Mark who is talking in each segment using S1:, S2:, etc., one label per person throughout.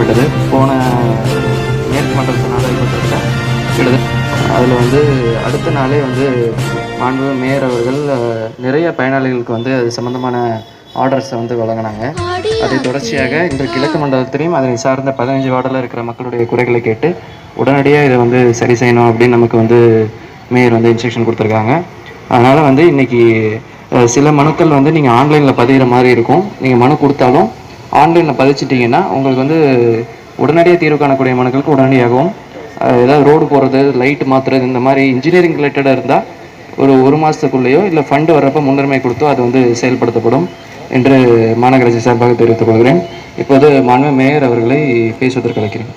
S1: ஏற்பட்டது. போன மேற்கு நாடாளுமன்றத்தில் கிட்டத்தட்ட. அதில் வந்து அடுத்த நாளே வந்து மாண்பு மேயர் அவர்கள் நிறைய பயனாளிகளுக்கு வந்து அது சம்மந்தமான ஆர்டர்ஸை வந்து வழங்கினாங்க. அதை தொடர்ச்சியாக இன்று கிழக்கு மண்டலத்திலையும் அதனை சார்ந்த பதினஞ்சு வார்டில் இருக்கிற மக்களுடைய குறைகளை கேட்டு உடனடியாக இதை வந்து சரி செய்யணும் அப்படின்னு நமக்கு வந்து மேயர் வந்து இன்ஸ்ட்ரக்ஷன் கொடுத்துருக்காங்க. அதனால் வந்து இன்னைக்கு அஹ், சில மனுக்கள் வந்து நீங்கள் ஆன்லைனில் பதிகிற மாதிரி இருக்கும். நீங்கள் மனு கொடுத்தாலும் ஆன்லைனில் பதிச்சிட்டிங்கன்னா உங்களுக்கு வந்து உடனடியாக தீர்வு காணக்கூடிய மனுக்களுக்கு உடனடியாகவும் ஏதாவது ரோடு போகிறது லைட் மாற்றுறது இந்த மாதிரி இன்ஜினியரிங் ரிலேட்டடாக இருந்தால் ஒரு ஒரு மாதத்துக்குள்ளேயோ இல்லை ஃபண்டு வர்றப்போ முன்னுரிமை கொடுத்தோ அது வந்து செயல்படுத்தப்படும் என்று மாநகராட்சி சார்பாக தெரிவித்துக் கொள்கிறேன். இப்போது மாண்பு மேயர் அவர்களை பேசுவதற்கு அழைக்கிறேன்.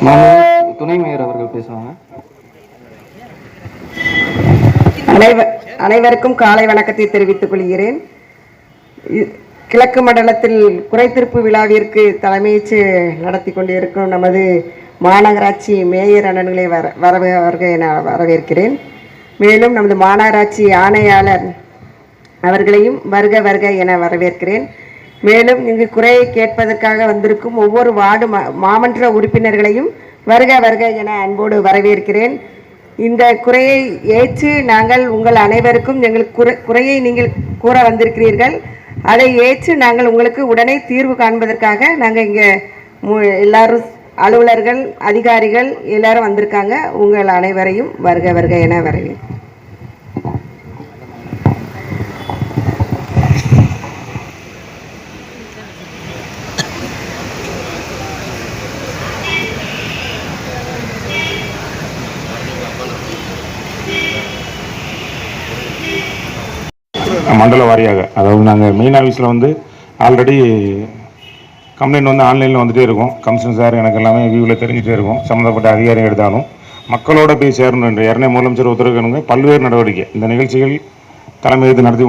S1: மாண்பு துணை மேயர் அவர்கள் பேசுவாங்க.
S2: அனைவருக்கும் காலை வணக்கத்தை தெரிவித்துக் கொள்கிறேன். இ- கிழக்கு மண்டலத்தில் குறைத்திருப்பு விழாவிற்கு தலைமையேற்று நடத்தி கொண்டிருக்கும் நமது மாநகராட்சி மேயர் அண்ணன்களை வர வரவேற்க என வரவேற்கிறேன். மேலும் நமது மாநகராட்சி ஆணையாளர் அவர்களையும் வருக வருக என வரவேற்கிறேன். மேலும் இங்கு குறையை கேட்பதற்காக வந்திருக்கும் ஒவ்வொரு வார்டு மா- மாமன்ற உறுப்பினர்களையும் வருக வருக என அன்போடு வரவேற்கிறேன். இந்த குறையை ஏற்று நாங்கள் உங்கள் அனைவருக்கும் எங்கள் குறை குறையை நீங்கள் கூற வந்திருக்கிறீர்கள். அதை ஏற்று நாங்கள் உங்களுக்கு உடனே தீர்வு காண்பதற்காக நாங்கள் இங்கே மு எல்லாரும் அலுவலர்கள் அதிகாரிகள் எல்லாரும் வந்திருக்காங்க. உங்கள் அனைவரையும் வருக வருக என வரவேற்கிறேன்
S3: மண்டல வாரியாக. அதாவது நாங்கள் மெயின் ஆஃபீஸில் வந்து ஆல்ரெடி கம்ப்ளைண்ட் வந்து ஆன்லைனில் வந்துகிட்டே இருக்கும். கமிஷன் சார் எனக்கு எல்லாமே வியூவில் தெரிஞ்சுட்டே இருக்கும். சம்மந்தப்பட்ட அதிகாரி எடுத்தாலும் மக்களோட போய் சேரணும் என்று முதலமைச்சர் உத்தரவுக்கு பல்வேறு நடவடிக்கை. இந்த நிகழ்ச்சிகள் தலைமையேற்று நடத்தி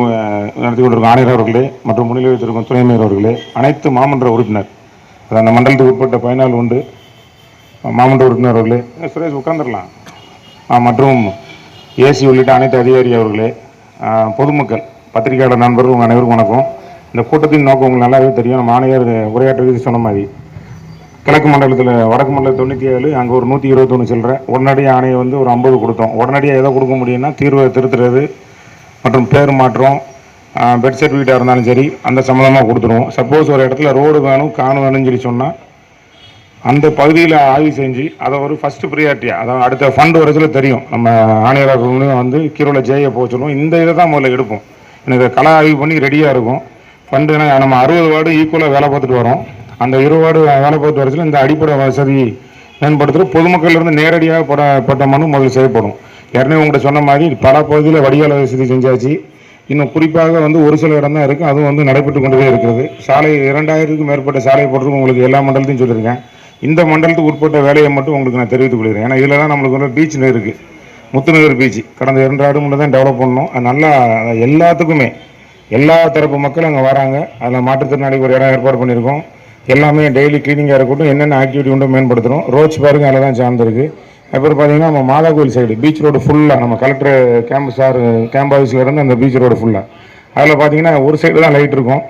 S3: நடத்தி கொண்டிருக்கும் ஆணையர் அவர்களே மற்றும் முன்னிலை வைத்திருக்கும் துணை மேயர் அவர்களே அனைத்து மாமன்ற உறுப்பினர் அது அந்த மண்டலத்துக்கு உட்பட்ட பயனாளி உண்டு மாமன்ற உறுப்பினர் அவர்களே சுரேஷ் உட்காந்துடலாம் மற்றும் ஏசி உள்ளிட்ட அனைத்து அதிகாரி அவர்களே பொதுமக்கள் பத்திரிகையாளர் நண்பர்கள் உங்கள் அனைவருக்கும் வணக்கம். இந்த கூட்டத்தின் நோக்கம் உங்களுக்கு நல்லாவே தெரியும். நம்ம ஆணையர் உரையாற்றுறது சொன்ன மாதிரி கிழக்கு மண்டலத்தில் வடக்கு மண்டலம் தொண்ணூற்றி ஏழு அங்கே ஒரு நூற்றி இருபத்தொன்று சில்லற. உடனடி ஆணையை வந்து ஒரு ஐம்பது கொடுத்தோம். உடனடியாக எதை கொடுக்க முடியும்னா தீர்வை திருத்துறது மற்றும் பேர் மாற்றம் பெட் சர்டிஃபிகேட்டாக இருந்தாலும் சரி அந்த சம்மந்தமாக கொடுத்துருவோம் சப்போஸ் ஒரு இடத்துல ரோடு வேணும் காணும் வேணும்னு சொல்லி சொன்னால் அந்த பகுதியில் ஆய்வு செஞ்சு அதை ஒரு ஃபஸ்ட்டு ப்ரியாரிட்டியாக அதாவது அடுத்த ஃபண்ட் வரச்சில் தெரியும். நம்ம ஆணையர்களும் வந்து கீரோவில் ஜெய போக சொல்லுவோம். இந்த இதை தான் முதல்ல எடுப்போம். எனக்கு கலை ஆய்வு பண்ணி ரெடியாக இருக்கும். ஃபண்டு நம்ம அறுபது வார்டு ஈக்குவலாக வேலை பார்த்துட்டு வரோம். அந்த இருபது வார்டு வேலை பார்த்து வரச்சில் இந்த அடிப்படை வசதி மேம்படுத்துகிற பொதுமக்கள் இருந்து நேரடியாக பட பட்ட மனு முதல் செய்யப்படும் ஏற்கனவே உங்கள்கிட்ட சொன்ன மாதிரி பல பகுதியில் வடிகால வசதி செஞ்சாச்சு. இன்னும் குறிப்பாக வந்து ஒரு சில இடம் தான் இருக்குது அதுவும் வந்து நடைபெற்று கொண்டே இருக்கிறது. சாலை இரண்டாயிரத்துக்கும் மேற்பட்ட சாலை போட்டிருக்கும் உங்களுக்கு எல்லா மண்டலத்தையும் சொல்லியிருக்கேன். இந்த மண்டலத்துக்கு உட்பட்ட வேலையை மட்டும் உங்களுக்கு நான் தெரிவித்துக் கொள்கிறேன். ஏன்னா இதில் தான் நம்மளுக்கு வந்து பீச் இருக்குது முத்துநகர் பீச் கடந்த இரண்டு ஆடு முன்னே தான் டெவலப் பண்ணோம். அது நல்லா எல்லாத்துக்குமே எல்லா தரப்பு மக்களும் அங்கே வராங்க. அதில் மாற்றுத்திறனாளிக்கு ஒரு இடம் ஏற்பாடு பண்ணியிருக்கோம். எல்லாமே டெய்லி க்ளீனிங்காக இருக்கட்டும் என்னென்ன ஆக்டிவிட்டி உண்டோ மேம்படுத்துகிறோம் ரோச் பாருங்க அதில் தான் சார்ந்திருக்கு. அப்புறம் பார்த்தீங்கன்னா நம்ம மாதா கோயில் சைடு பீச் ரோடு ஃபுல்லாக நம்ம கலெக்டர் கேம்ப் சார் கேம்ப் ஆஃபீஸ்லேருந்து அந்த பீச் ரோடு ஃபுல்லாக அதில் பார்த்தீங்கன்னா ஒரு சைடு தான் லைட் இருக்கும்.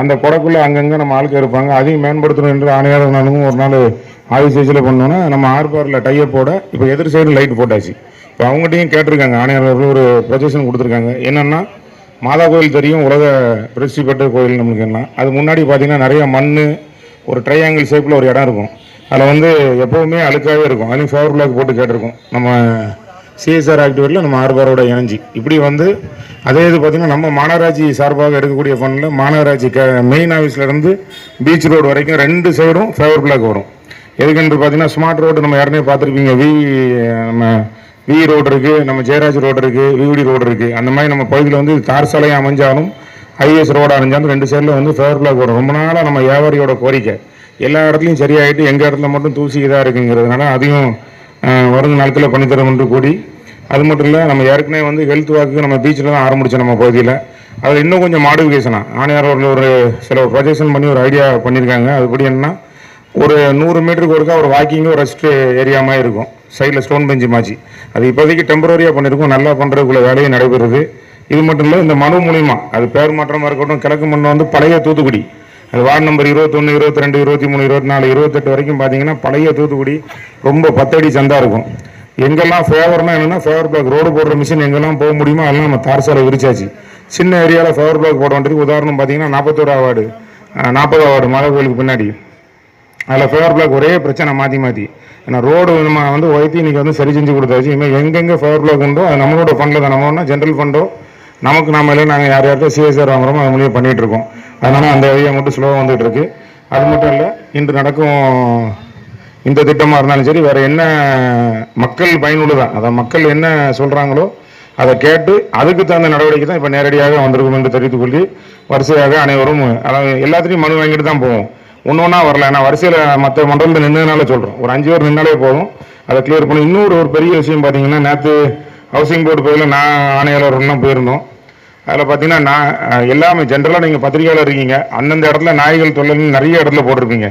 S3: அந்த குடக்குள்ளே அங்கங்கே நம்ம ஆளுக்கு இருப்பாங்க. அதையும் மேம்படுத்தணும் என்று ஆணையாளர் நானும் ஒரு நாள் ஆய்வு செய்தியில் பண்ணோன்னா நம்ம ஆர்பாரில் டையப்போட இப்போ எதிர் சைடு லைட் போட்டாச்சு. இப்போ அவங்ககிட்டயும் கேட்டிருக்காங்க ஆணையாளர்கள் ஒரு ப்ரொஜெக்ஷன் கொடுத்துருக்காங்க. என்னென்னா மாதா கோயில் தெரியும் உலக பிரசித்தி பெற்ற கோயில் நம்மளுக்கு என்ன. அது முன்னாடி பார்த்தீங்கன்னா நிறைய மண் ஒரு ட்ரையாங்கிள் ஷேப்பில் ஒரு இடம் இருக்கும். அதில் வந்து எப்போவுமே அழுக்காகவே இருக்கும். அதுலேயும் ஃபேவர் பிளாக் போட்டு கேட்டிருக்கோம். நம்ம சிஎஸ்ஆர் ஆக்டிவிட்டியில் நம்ம ஆர்பாரோட இணைஞ்சி இப்படி வந்து அதே இது பார்த்திங்கன்னா நம்ம மாநகராட்சி சார்பாக எடுக்கக்கூடிய ஃபண்டில் மாநகராட்சி க மெயின் ஆஃபீஸ்லேருந்து பீச் ரோடு வரைக்கும் ரெண்டு சைடும் ஃபேவர் பிளாக் வரும். எதுக்கென்று பார்த்தீங்கன்னா ஸ்மார்ட் ரோடு நம்ம யாருனே பார்த்துருப்பீங்க வி நம்ம வி ரோடு இருக்குது நம்ம ஜெயராஜ் ரோடு இருக்குது விவிடி ரோடு இருக்குது அந்த மாதிரி நம்ம பகுதியில் வந்து தார் சாலையாக அமைஞ்சாலும் ஹைவேஸ் ரோடாக அமைஞ்சாலும் ரெண்டு சைடில் வந்து ஃபேவர் பிளாக் வரும் ரொம்ப நாளாக நம்ம வியாபாரியோட கோரிக்கை. எல்லா இடத்துலையும் சரியாயிட்டு எங்கள் இடத்துல மட்டும் தூசி இதாக இருக்குங்கிறதுனால அதையும் அஹ், வரும் நாட்களில் பண்ணித்தரோம் என்று கூடி அது மட்டும் இல்லை நம்ம ஏற்கனவே வந்து ஹெல்த் வாக்கு நம்ம பீச்சில் தான் ஆரம்பித்தோம் நம்ம பகுதியில். அதில் இன்னும் கொஞ்சம் மாடிஃபிகேஷனாக ஆணையார் ஒரு சில ப்ரொஜெக்ஷன் பண்ணி ஒரு ஐடியா பண்ணியிருக்காங்க. அதுபடி என்னன்னா ஒரு நூறு மீட்டருக்கு ஒருக்கா ஒரு வாக்கிங்கும் ரெஸ்ட் ஏரியா மாதிரி இருக்கும். சைடில் ஸ்டோன் பெஞ்சு மாச்சு. அது இப்போதைக்கு டெம்பரரியாக பண்ணியிருக்கோம் நல்லா பண்ணுறதுக்குள்ள வேலையும் நடைபெறுது. இது மட்டும் இல்லை இந்த மனு மூலிமா அது பேர் மாற்றமாக இருக்கட்டும் கிழக்கு மண் வந்து பழைய தூத்துக்குடி. அது வார்டு நம்பர் இருபத்தொன்று இருபத்தி ரெண்டு இருபத்தி மூணு இருபத்தி நாலு இருபத்தெட்டு வரைக்கும் பார்த்தீங்கன்னா பழைய தூத்துக்குடி ரொம்ப பத்தடி சந்தா இருக்கும். எங்கெல்லாம் ஃபேவர்னா என்னென்னா ஃபேவர் பிளாக் ரோடு போடுற மிஷின் எங்கெல்லாம் போக முடியுமோ அதெல்லாம் நம்ம தார் சாலை விரிச்சாச்சு. சின்ன ஏரியாவில் ஃபேவர் பிளாக் போட வேண்டியது உதாரணம் பார்த்தீங்கன்னா நாற்பத்தோரா வார்டு நாற்பது வார்டு மலை கோயிலுக்கு பின்னாடி. அதில் ஃபேவர் பிளாக் ஒரே பிரச்சனை மாற்றி மாற்றி ஏன்னா ரோடு நம்ம வந்து ஒய்த்தி இன்னைக்கு வந்து சரி செஞ்சு கொடுத்தாச்சு. இனிமேல் எங்கெங்கே ஃபேவர் பிளாக் உண்டோ அது நம்மளோட ஃபண்டில் தான். நம்ம ஒன்றா ஜென்ரல் ஃபண்டோ நமக்கு நம்ம நாங்கள் யார் யார்கிட்ட சிஎஸ்ஆர் வாங்குறோமோ அது மூலியம் பண்ணிகிட்டு இருக்கோம். அதனால் அந்த வழியை மட்டும் ஸ்லோவாக வந்துட்டு இருக்கு. அது மட்டும் இல்லை இன்று நடக்கும் இந்த திட்டமாக இருந்தாலும் சரி வேறு என்ன மக்கள் பயனுள்ளதான் அதை மக்கள் என்ன சொல்கிறாங்களோ அதை கேட்டு அதுக்கு தகுந்த நடவடிக்கை தான் இப்போ நேரடியாக வந்திருக்கும் என்று தெரிவித்துக் கொள்ளி வரிசையாக அனைவரும் அதாவது எல்லாத்துலேயும் மனு வாங்கிட்டு தான் போவோம். ஒன்று ஒன்றா வரல. ஏன்னா வரிசையில் மற்ற மண்டலத்தில் நின்றதுனால சொல்கிறோம் ஒரு அஞ்சு பேர் நின்னாலே போதும். அதை கிளியர் பண்ணி இன்னொரு ஒரு பெரிய விஷயம் பார்த்தீங்கன்னா நேற்று ஹவுசிங் போர்டு போயில நான் ஆணையாளர்கள்லாம் போயிருந்தோம். அதில் பார்த்தீங்கன்னா நான் எல்லாமே ஜென்ரலாக நீங்கள் பத்திரிகையாளர் இருக்கீங்க. அந்தந்த இடத்துல நாய்கள் தொல்லைன்னு நிறைய இடத்துல போட்டிருப்பீங்க.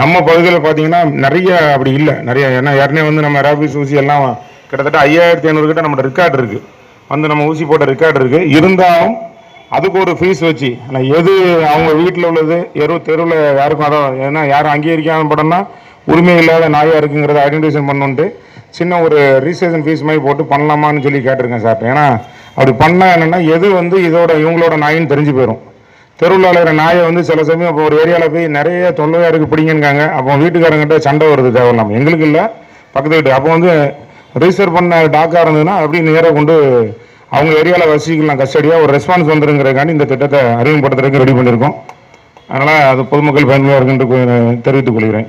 S3: நம்ம பகுதியில் பார்த்தீங்கன்னா நிறைய அப்படி இல்லை. நிறைய ஏன்னா ஏற்கனவே வந்து நம்ம ரேபிஸ் ஊசி எல்லாம் கிட்டத்தட்ட ஐயாயிரத்தி ஐநூறு கிட்ட நம்மளோட ரெக்கார்டு இருக்குது வந்து நம்ம ஊசி போட்ட ரெக்கார்டு இருக்குது இருந்தாலும் அதுக்கு ஒரு ஃபீஸ் வச்சு. ஆனால் எது அவங்க வீட்டில் உள்ளது எரு தெருவில் யாருக்கும் அதான் ஏன்னா யாரும் அங்கீகரிக்காமல் படம்னா உரிமை இல்லாத நாயாக இருக்குங்கிறத ஐடென்டிஃபிகேஷன் பண்ணுன்ட்டு சின்ன ஒரு ரிஜிஸ்ட்ரேஷன் ஃபீஸ் மாதிரி போட்டு பண்ணலாமான்னு சொல்லி கேட்டிருக்கேன் சார். ஏன்னா அப்படி பண்ணால் என்னென்னா எது வந்து இதோட இவங்களோட நாயின்னு தெரிஞ்சு போயிடும் தெருவில் இருக்கிற நாயை வந்து சில சமயம் இப்போ ஒரு ஏரியாவில் போய் நிறைய தொல்லையாக இருக்குது பிடிங்கன்னுக்காங்க அப்போ வீட்டுக்காரங்கிட்ட சண்டை வருது தேவையில்லாமல் எங்களுக்கு இல்லை பக்கத்து வீட்டு. அப்போ வந்து ரிஜிஸ்டர் பண்ண டாக்காக இருந்ததுன்னா அப்படியே நேராக கொண்டு அவங்க ஏரியாவில் வசிக்கலாம் கஸ்டடியாக ஒரு ரெஸ்பான்ஸ் வந்துருங்கிறதுக்காண்டி இந்த திட்டத்தை அறிமுகப்படுத்துறதுக்கு ரெடி பண்ணியிருக்கோம் அதனால் அது பொதுமக்கள் பயனுள்ளதாக இருக்குன்னு தெரிவித்துக் கொள்கிறேன்.